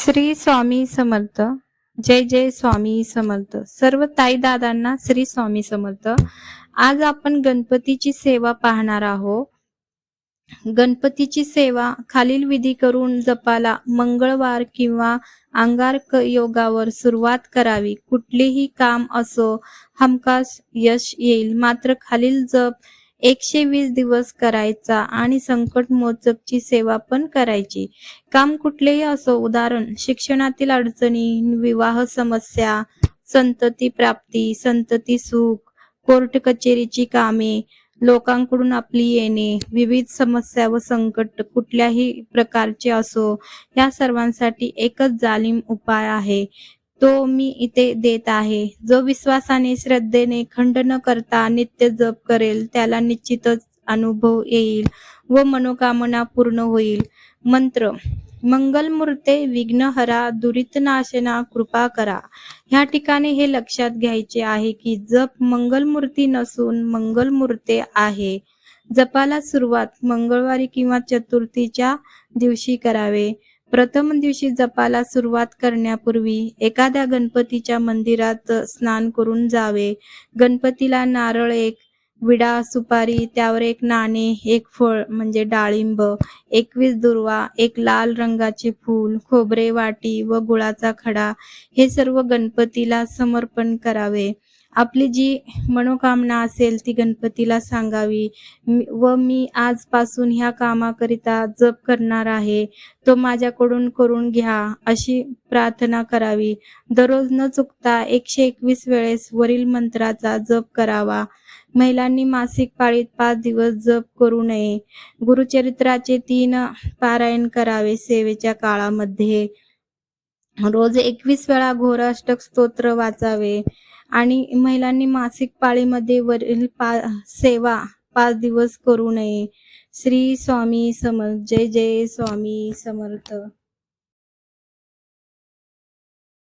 श्री स्वामी समर्थ. जय जय स्वामी समर्थ. सर्व ताई दादांना श्री स्वामी समर्थ. आज आपण गणपतीची सेवा पाहणार आहोत. गणपतीची सेवा खालील विधी करून जपाला मंगळवार किंवा अंगारक योगावर सुरुवात करावी. कुठलेही काम असो हमखास यश येईल. मात्र खालील जप एकशे वीस दिवस करायचा आणि संकट मोचकची सेवा पण करायची. काम कुठलेही असो उदाहरण शिक्षणातील अडचणी विवाह समस्या संतती प्राप्ती संतती सुख कोर्ट कचेरीची कामे लोकांकडून आपली येणे विविध समस्या व संकट कुठल्याही प्रकारचे असो या सर्वांसाठी एकच जालिम उपाय आहे. तो मी इथे देत आहे. जो विश्वासाने श्रद्धेने खंड न करता नित्य जप करेल त्याला निश्चितच अनुभव येईल व मनोकामना पूर्ण होईल. मंत्र मंगलमूर्ते विघ्नहरा दुरितनाशना कृपा करा. ह्या ठिकाणी हे लक्षात घ्यायचे आहे की जप मंगलमूर्ती नसून मंगलमूर्ते आहे. जपाला सुरुवात मंगळवारी किंवा चतुर्थीच्या दिवशी करावे. प्रथम दिवशी जपाला सुरुवात करण्यापूर्वी एखाद्या गणपतीच्या मंदिरात स्नान करून जावे. गणपतीला नारळ एक विडा सुपारी त्यावर एक नाणे एक फळ म्हणजे डाळिंब एकवीस दुर्वा एक लाल रंगाचे फूल खोबरे वाटी व गुळाचा खडा हे सर्व गणपतीला समर्पण करावे. आपली जी मनोकामना असेल ती गणपतीला सांगावी. व मी आजपासून ह्या कामाकरिता जप करणार आहे. तो माझ्याकडून करून घ्या अशी प्रार्थना करावी. दररोज न चुकता एकशे एकवीस वेळेस वरील मंत्राचा जप करावा. महिलांनी मासिक पाळीत पाच दिवस जप करू नये. गुरुचरित्राचे तीन पारायण करावे सेवेच्या काळामध्ये. रोज एकवीस वेळा घोराष्टक स्तोत्र वाचावे. आणि महिलांनी मासिक पाळीमध्ये वरील पा सेवा पाच दिवस करू नये. श्री स्वामी समर्थ जय जय स्वामी समर्थ.